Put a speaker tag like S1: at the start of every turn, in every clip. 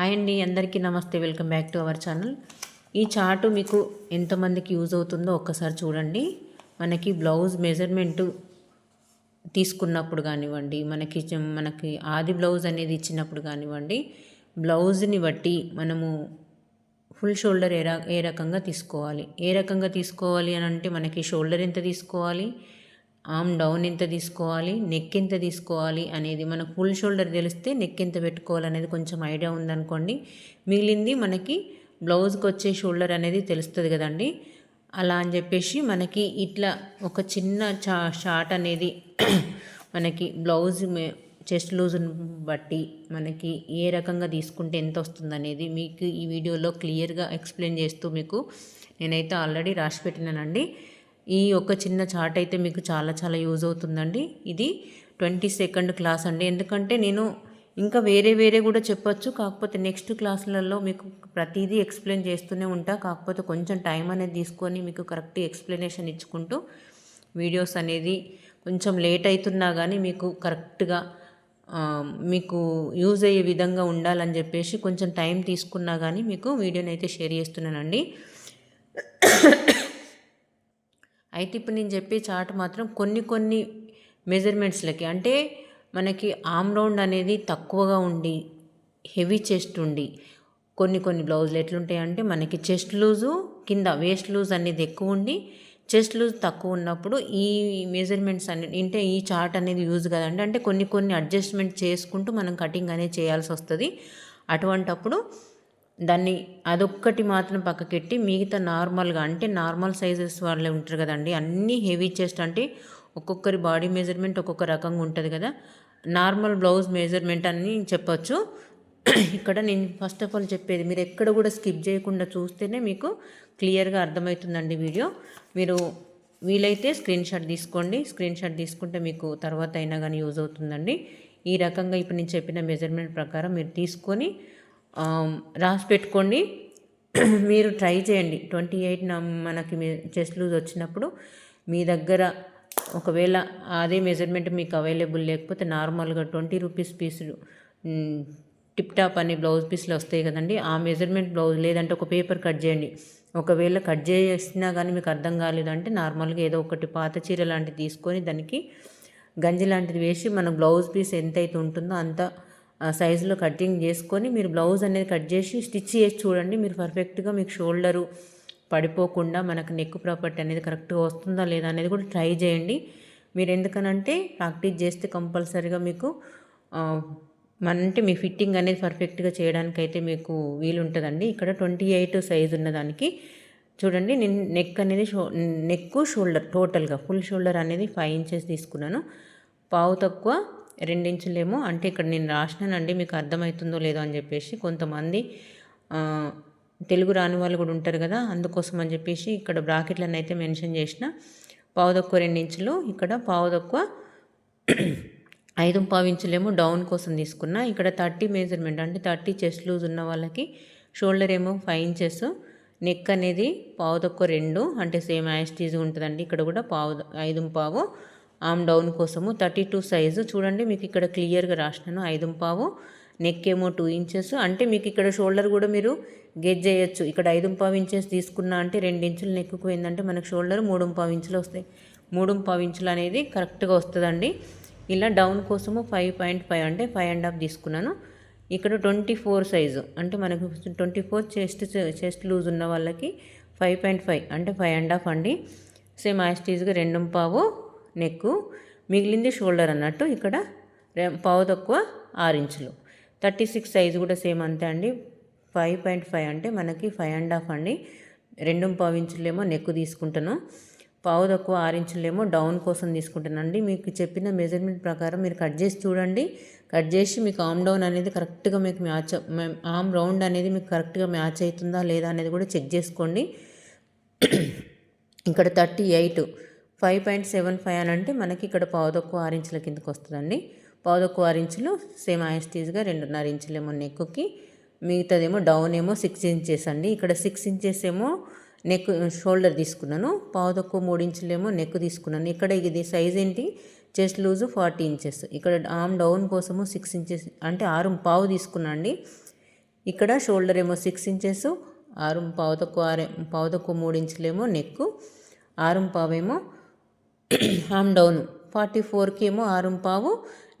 S1: Hi అండి అందరికీ నమస్తే. Welcome back to our channel ఈ చార్టు మీకు ఎంతమందికి యూజ్ అవుతుందో ఒక్కసారి చూడండి. మనకి బ్లౌజ్ మెజర్మెంటు తీసుకున్నప్పుడు కానివ్వండి మనకి మనకి ఆది బ్లౌజ్ అనేది ఇచ్చినప్పుడు కానివ్వండి బ్లౌజ్ని బట్టి మనము ఫుల్ షోల్డర్ ఏ ఏ రకంగా తీసుకోవాలి? ఏ రకంగా తీసుకోవాలి అని అంటే మనకి షోల్డర్ ఎంత తీసుకోవాలి? ఆమ్ డౌన్ ఎంత తీసుకోవాలి నెక్ ఎంత తీసుకోవాలి అనేది మనకు ఫుల్ షోల్డర్ తెలిస్తే నెక్ ఎంత పెట్టుకోవాలి అనేది కొంచెం ఐడియా ఉందనుకోండి. మిగిలింది మనకి బ్లౌజ్కి వచ్చే షోల్డర్ అనేది తెలుస్తుంది కదండి. అలా అని చెప్పేసి మనకి ఇట్లా ఒక చిన్న చా షార్ట్ అనేది మనకి బ్లౌజ్ చెస్ట్ లూజ్ని బట్టి మనకి ఏ రకంగా తీసుకుంటే ఎంత వస్తుంది అనేది మీకు ఈ వీడియోలో క్లియర్గా ఎక్స్ప్లెయిన్ చేస్తూ మీకు నేనైతే ఆల్రెడీ రాసి పెట్టినానండి. ఈ ఒక చిన్న చార్ట్ అయితే మీకు చాలా చాలా యూజ్ అవుతుందండి. ఇది ట్వంటీ సెకండ్ క్లాస్ అండి. ఎందుకంటే నేను ఇంకా వేరే వేరే కూడా చెప్పొచ్చు. కాకపోతే నెక్స్ట్ క్లాసులలో మీకు ప్రతిదీ ఎక్స్ప్లెయిన్ చేస్తూనే ఉంటా. కాకపోతే కొంచెం టైం అనేది తీసుకొని మీకు కరెక్ట్ ఎక్స్ప్లెనేషన్ ఇచ్చుకుంటూ వీడియోస్ అనేది కొంచెం లేట్ అవుతున్నా కానీ మీకు కరెక్ట్గా మీకు యూజ్ అయ్యే విధంగా ఉండాలని చెప్పేసి కొంచెం టైం తీసుకున్నా కానీ మీకు వీడియోని అయితే షేర్ చేస్తున్నానండి. అయితే ఇప్పుడు నేను చెప్పే చార్ట్ మాత్రం కొన్ని కొన్ని మెజర్మెంట్స్లకి. అంటే మనకి ఆమ్ రౌండ్ అనేది తక్కువగా ఉండి హెవీ చెస్ట్ ఉండి కొన్ని కొన్ని బ్లౌజులు ఎట్లుంటాయి అంటే మనకి చెస్ట్ లూజు కింద వేస్ట్ లూజ్ అనేది ఎక్కువ ఉండి చెస్ట్ లూజ్ తక్కువ ఉన్నప్పుడు ఈ మెజర్మెంట్స్ అనేది అంటే ఈ చార్ట్ అనేది యూజ్ కదండి. అంటే కొన్ని కొన్ని అడ్జస్ట్మెంట్ చేసుకుంటూ మనం కటింగ్ అనేది చేయాల్సి వస్తుంది. అటువంటప్పుడు దాన్ని అదొక్కటి మాత్రం పక్కకెట్టి మిగతా నార్మల్గా అంటే నార్మల్ సైజెస్ వాళ్ళే ఉంటారు కదండి. అన్నీ హెవీ చెస్ట్ అంటే ఒక్కొక్కరి బాడీ మెజర్మెంట్ ఒక్కొక్క రకంగా ఉంటుంది కదా. నార్మల్ బ్లౌజ్ మెజర్మెంట్ అని చెప్పొచ్చు. ఇక్కడ నేను ఫస్ట్ ఆఫ్ ఆల్ చెప్పేది మీరు ఎక్కడ కూడా స్కిప్ చేయకుండా చూస్తేనే మీకు క్లియర్గా అర్థమవుతుందండి వీడియో. మీరు వీలైతే స్క్రీన్ షాట్ తీసుకోండి. స్క్రీన్ షాట్ తీసుకుంటే మీకు తర్వాత అయినా కానీ యూజ్ అవుతుందండి. ఈ రకంగా ఇప్పుడు నేను చెప్పిన మెజర్మెంట్ ప్రకారం మీరు తీసుకొని రాసి పెట్టుకోండి. మీరు ట్రై చేయండి. ట్వంటీ ఎయిట్ మనకి చెస్ట్ లూజ్ వచ్చినప్పుడు మీ దగ్గర ఒకవేళ అదే మెజర్మెంట్ మీకు అవైలబుల్ లేకపోతే నార్మల్గా ట్వంటీ రూపీస్ పీసులు టిప్ టాప్ అనే బ్లౌజ్ పీస్లు వస్తాయి కదండి. ఆ మెజర్మెంట్ బ్లౌజ్ లేదంటే ఒక పేపర్ కట్ చేయండి. ఒకవేళ కట్ చేసినా కానీ మీకు అర్థం కాలేదంటే నార్మల్గా ఏదో ఒకటి పాత చీర లాంటిది తీసుకొని దానికి గంజి లాంటిది వేసి మన బ్లౌజ్ పీస్ ఎంత అయితే ఉంటుందో అంత సైజులో కటింగ్ చేసుకొని మీరు బ్లౌజ్ అనేది కట్ చేసి స్టిచ్ చేసి చూడండి. మీరు పర్ఫెక్ట్గా మీకు షోల్డరు పడిపోకుండా మనకు నెక్ ప్రాపర్టీ అనేది కరెక్ట్గా వస్తుందా లేదా అనేది కూడా ట్రై చేయండి. మీరు ఎందుకనంటే ప్రాక్టీస్ చేస్తే కంపల్సరీగా మీకు మన అంటే మీ ఫిట్టింగ్ అనేది పర్ఫెక్ట్గా చేయడానికి అయితే మీకు వీలుంటుందండి. ఇక్కడ ట్వంటీ ఎయిట్ సైజ్ ఉన్నదానికి చూడండి. నేను నెక్ అనేది షో నెక్ షోల్డర్ టోటల్గా ఫుల్ షోల్డర్ అనేది ఫైవ్ ఇంచెస్ తీసుకున్నాను. పావు తక్కువ రెండించులేమో. అంటే ఇక్కడ నేను రాసినానండి మీకు అర్థమవుతుందో లేదో అని చెప్పేసి కొంతమంది తెలుగు రాని వాళ్ళు కూడా ఉంటారు కదా అందుకోసం అని చెప్పేసి ఇక్కడ బ్రాకెట్లను అయితే మెన్షన్ చేసిన. పావు తక్కువ రెండించులు ఇక్కడ పావు తక్కువ ఐదు పావు ఇంచులేమో డౌన్ కోసం తీసుకున్న. ఇక్కడ థర్టీ మెజర్మెంట్ అంటే థర్టీ చెస్ట్ లూజ్ ఉన్న వాళ్ళకి షోల్డర్ ఏమో ఫైవ్ ఇంచెస్ నెక్ అనేది పావు తక్కువ రెండు అంటే సేమ్ యాస్టీజ్ ఉంటుందండి. ఇక్కడ కూడా పావు ఐదు పావు ఆమ్ డౌన్ కోసము థర్టీ టూ సైజు. చూడండి మీకు ఇక్కడ క్లియర్గా రాసినాను. ఐదు పావు నెక్ ఏమో టూ ఇంచెస్. అంటే మీకు ఇక్కడ షోల్డర్ కూడా మీరు గెజ్ చేయొచ్చు. ఇక్కడ ఐదు పావు ఇంచెస్ తీసుకున్నా అంటే రెండు ఇంచులు నెక్కు పోయిందంటే మనకు షోల్డర్ మూడు పావు ఇంచులు వస్తాయి. మూడు పావు ఇంచులు అనేది కరెక్ట్గా వస్తుందండి. ఇలా డౌన్ కోసము ఫైవ్ పాయింట్ ఫైవ్ అంటే ఫైవ్ అండ్ హాఫ్ తీసుకున్నాను. ఇక్కడ ట్వంటీ ఫోర్ సైజు. అంటే మనకు twenty four chest chest loose ఉన్న వాళ్ళకి ఫైవ్ పాయింట్ ఫైవ్ అంటే ఫైవ్ అండ్ హాఫ్ అండి. సేమ్ యాస్టీజ్గా రెండు పావు నెక్ మిగిలింది షోల్డర్ అన్నట్టు ఇక్కడ రె- పావు తక్కువ ఆరు ఇంచులు. థర్టీ సిక్స్ సైజు కూడా సేమ్ అంతే అండి. ఫైవ్ పాయింట్ ఫైవ్ అంటే మనకి ఫైవ్ అండ్ హాఫ్ అండి. రెండు పావు ఇంచులేమో నెక్ తీసుకుంటాను. పావు తక్కువ ఆరు ఇంచులేమో డౌన్ కోసం తీసుకుంటానండి. మీకు చెప్పిన మెజర్మెంట్ ప్రకారం మీరు కట్ చేసి చూడండి. కట్ చేసి మీకు ఆమ్ డౌన్ అనేది కరెక్ట్గా మీకు మ్యాచ్ ఆమ్ రౌండ్ అనేది మీకు కరెక్ట్గా మ్యాచ్ అవుతుందా లేదా అనేది కూడా చెక్ చేసుకోండి. ఇక్కడ thirty eight five point seven five అని అంటే మనకి ఇక్కడ పావుదొక్కు ఆరు ఇంచుల కిందకు వస్తుందండి. పావుదొక్కు ఆరు ఇంచులు సేమ్ యాస్టీజ్గా రెండున్నర ఇంచులేమో నెక్కుకి మిగతాదేమో డౌన్ ఏమో సిక్స్ ఇంచెస్ అండి. ఇక్కడ సిక్స్ ఇంచెస్ ఏమో నెక్ షోల్డర్ తీసుకున్నాను. పావుదొక్కు మూడు ఇంచులేమో నెక్ తీసుకున్నాను. ఇక్కడ ఇది సైజ్ ఏంటి? Chest loose forty inches. ఇక్కడ ఆమ్ డౌన్ కోసము సిక్స్ ఇంచెస్ అంటే ఆరు పావు తీసుకున్నా అండి. ఇక్కడ షోల్డర్ ఏమో సిక్స్ ఇంచెస్ ఆరు పావుదొక్కు ఆరు పావు మూడు ఇంచులేమో నెక్ ఆరు పావేమో ఆమ్ డౌన్ ఫార్టీ ఫోర్కి ఏమో ఆరుంపావు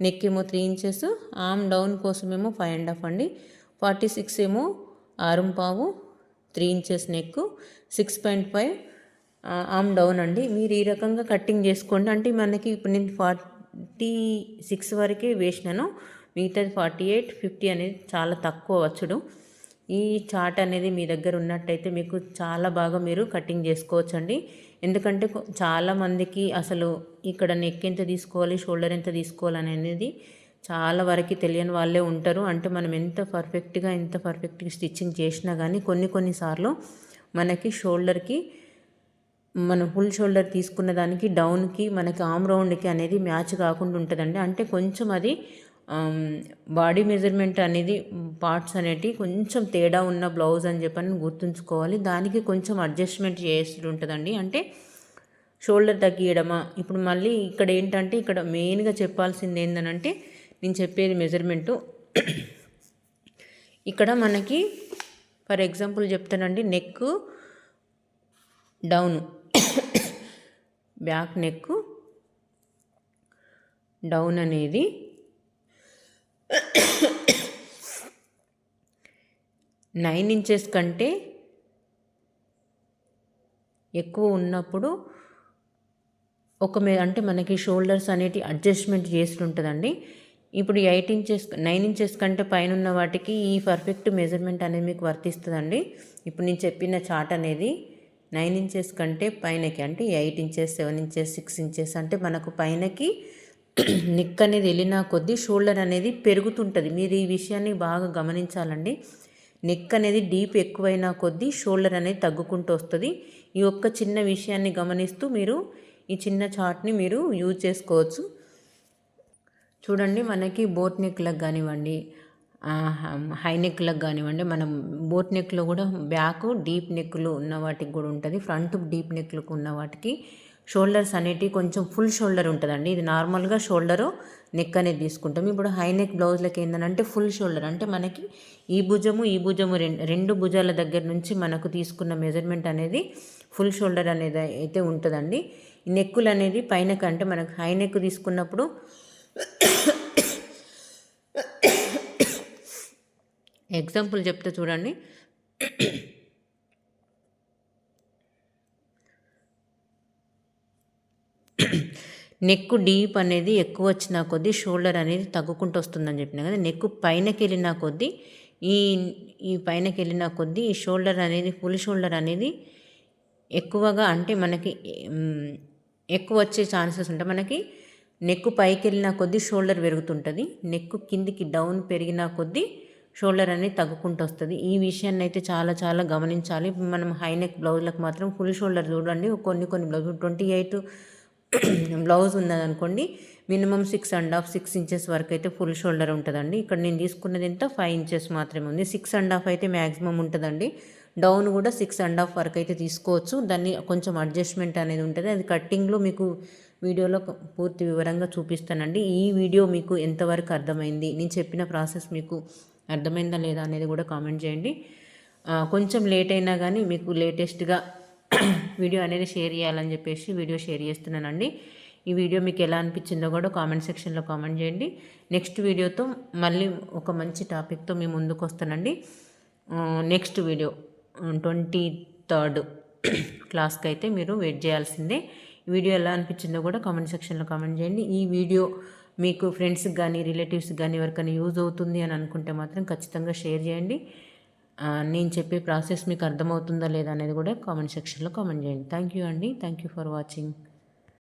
S1: నెక్ ఏమో త్రీ ఇంచెస్ ఆమ్ డౌన్ కోసమేమో ఫైవ్ అండ్ హాఫ్ అండి. ఫార్టీ సిక్స్ ఏమో ఆరుంపావు three inches neck six point five arm down అండి. మీరు ఈ రకంగా కట్టింగ్ చేసుకోండి. అంటే మనకి ఇప్పుడు నేను ఫార్టీ సిక్స్ వరకే వేసినాను. మిగతాది ఫార్టీ ఎయిట్ ఫిఫ్టీ అనేది చాలా తక్కువ వచ్చుడు. ఈ చార్ట్ అనేది మీ దగ్గర ఉన్నట్టయితే మీకు చాలా బాగా మీరు కటింగ్ చేసుకోవచ్చు అండి ఎందుకంటే చాలామందికి అసలు ఇక్కడ నెక్ ఎంత తీసుకోవాలి షోల్డర్ ఎంత తీసుకోవాలి అనేది చాలా వరకు తెలియని వాళ్ళే ఉంటారు. అంటే మనం ఎంత పర్ఫెక్ట్గా ఎంత పర్ఫెక్ట్గా స్టిచ్చింగ్ చేసినా కానీ కొన్ని కొన్నిసార్లు మనకి షోల్డర్కి మనం ఫుల్ షోల్డర్ తీసుకున్న దానికి డౌన్కి మనకి ఆమ్ రౌండ్కి అనేది మ్యాచ్ కాకుండా ఉంటుందండి. అంటే కొంచెం అది బాడీ మెజర్మెంట్ అనేది పార్ట్స్ అనేటివి కొంచెం తేడా ఉన్న బ్లౌజ్ అని చెప్పని గుర్తుంచుకోవాలి. దానికి కొంచెం అడ్జస్ట్మెంట్ చేస్తూ ఉంటుందండి. అంటే షోల్డర్ తగ్గియడమా? ఇప్పుడు మళ్ళీ ఇక్కడ ఏంటంటే ఇక్కడ మెయిన్గా చెప్పాల్సింది ఏంటంటే నేను చెప్పేది మెజర్మెంటు. ఇక్కడ మనకి ఫర్ ఎగ్జాంపుల్ చెప్తానండి neck down. Back neck down అనేది నైన్ ఇంచెస్ కంటే ఎక్కువ ఉన్నప్పుడు ఒక మీద అంటే మనకి షోల్డర్స్ అనేటి అడ్జస్ట్మెంట్ చేస్తుంటుందండి. ఇప్పుడు ఎయిట్ ఇంచెస్ నైన్ ఇంచెస్ కంటే పైన ఉన్న వాటికి ఈ పర్ఫెక్ట్ మెజర్మెంట్ అనేది మీకు వర్తిస్తుందండి. ఇప్పుడు నేను చెప్పిన చాట్ అనేది నైన్ ఇంచెస్ కంటే పైనకి అంటే eight inches seven inches six inches అంటే మనకు పైనకి నిక్ అనేది వెళ్ళిన కొద్దీ షోల్డర్ అనేది పెరుగుతుంటుంది. మీరు ఈ విషయాన్ని బాగా గమనించాలండి. నెక్ అనేది డీప్ ఎక్కువైన కొద్దీ షోల్డర్ అనేది తగ్గుకుంటూ వస్తుంది. ఈ ఒక్క చిన్న విషయాన్ని గమనిస్తూ మీరు ఈ చిన్న చార్ట్ని మీరు యూజ్ చేసుకోవచ్చు. చూడండి మనకి బోట్ నెక్లకు కానివ్వండి హై నెక్లకు కానివ్వండి మనం బోట్ నెక్లో కూడా బ్యాక్ డీప్ నెక్లు ఉన్న వాటికి కూడా ఉంటుంది ఫ్రంట్ డీప్ నెక్లకు ఉన్న వాటికి. షోల్డర్స్ అనేటివి కొంచెం ఫుల్ షోల్డర్ ఉంటుందండి. ఇది నార్మల్గా షోల్డరు నెక్ అనేది తీసుకుంటాం. ఇప్పుడు హై నెక్ బ్లౌజ్లకి ఏంటంటే ఫుల్ షోల్డర్. అంటే మనకి ఈ భుజము ఈ భుజము రెండు భుజాల దగ్గర నుంచి మనకు తీసుకున్న మెజర్మెంట్ అనేది ఫుల్ షోల్డర్ అనేది అయితే ఉంటుందండి. నెక్కులు అనేది పైన కంటే మనకు హై నెక్ తీసుకున్నప్పుడు ఎగ్జాంపుల్ చెప్తే చూడండి. నెక్ డీప్ అనేది ఎక్కువ వచ్చిన కొద్దీ షోల్డర్ అనేది తగ్గుకుంటూ వస్తుందని చెప్పిన కదా నెక్ పైనకి వెళ్ళిన కొద్దీ ఈ ఈ పైనకి వెళ్ళిన కొద్దీ ఈ షోల్డర్ అనేది ఫుల్ షోల్డర్ అనేది ఎక్కువగా అంటే మనకి ఎక్కువ వచ్చే ఛాన్సెస్ ఉంటాయి. మనకి నెక్ పైకి వెళ్ళిన కొద్దీ షోల్డర్ పెరుగుతుంటుంది. నెక్ కిందికి డౌన్ పెరిగిన కొద్దీ షోల్డర్ అనేది తగ్గుకుంటూ వస్తుంది. ఈ విషయాన్ని అయితే చాలా చాలా గమనించాలి. మనం హై నెక్ బ్లౌజ్లకు మాత్రం ఫుల్ షోల్డర్ చూడండి. కొన్ని కొన్ని blouse twenty eight blouse ఉన్నదనుకోండి minimum six and half six inches వరకు అయితే ఫుల్ షోల్డర్ ఉంటుందండి. ఇక్కడ నేను తీసుకున్నది ఎంత? ఫైవ్ ఇంచెస్ మాత్రమే ఉంది. సిక్స్ అండ్ హాఫ్ అయితే మ్యాక్సిమం ఉంటుందండి. డౌన్ కూడా సిక్స్ అండ్ హాఫ్ వరకు అయితే తీసుకోవచ్చు. దాన్ని కొంచెం అడ్జస్ట్మెంట్ అనేది ఉంటుంది. అది కట్టింగ్లో మీకు వీడియోలో పూర్తి వివరంగా చూపిస్తానండి. ఈ వీడియో మీకు ఎంతవరకు అర్థమైంది? నేను చెప్పిన ప్రాసెస్ మీకు అర్థమైందా లేదా అనేది కూడా కామెంట్ చేయండి. కొంచెం లేట్ అయినా కానీ మీకు లేటెస్ట్గా వీడియో అనేది షేర్ చేయాలని చెప్పేసి వీడియో షేర్ చేస్తున్నానండి. ఈ వీడియో మీకు ఎలా అనిపించిందో కూడా కామెంట్ సెక్షన్లో కామెంట్ చేయండి. నెక్స్ట్ వీడియోతో మళ్ళీ ఒక మంచి టాపిక్తో మేము ముందుకు వస్తానండి. నెక్స్ట్ వీడియో ట్వంటీ థర్డ్ క్లాస్కి అయితే మీరు వెయిట్ చేయాల్సిందే. ఈ వీడియో ఎలా అనిపించిందో కూడా కామెంట్ సెక్షన్లో కామెంట్ చేయండి. ఈ వీడియో మీకు ఫ్రెండ్స్కి కానీ రిలేటివ్స్కి కానీ ఎవరికైనా యూజ్ అవుతుంది అని అనుకుంటే మాత్రం ఖచ్చితంగా షేర్ చేయండి. నేను చెప్పే ప్రాసెస్ మీకు అర్థమవుతుందా లేదా అనేది కూడా కామెంట్ సెక్షన్లో కామెంట్ చేయండి. థ్యాంక్ యూ అండి. Thank you for watching.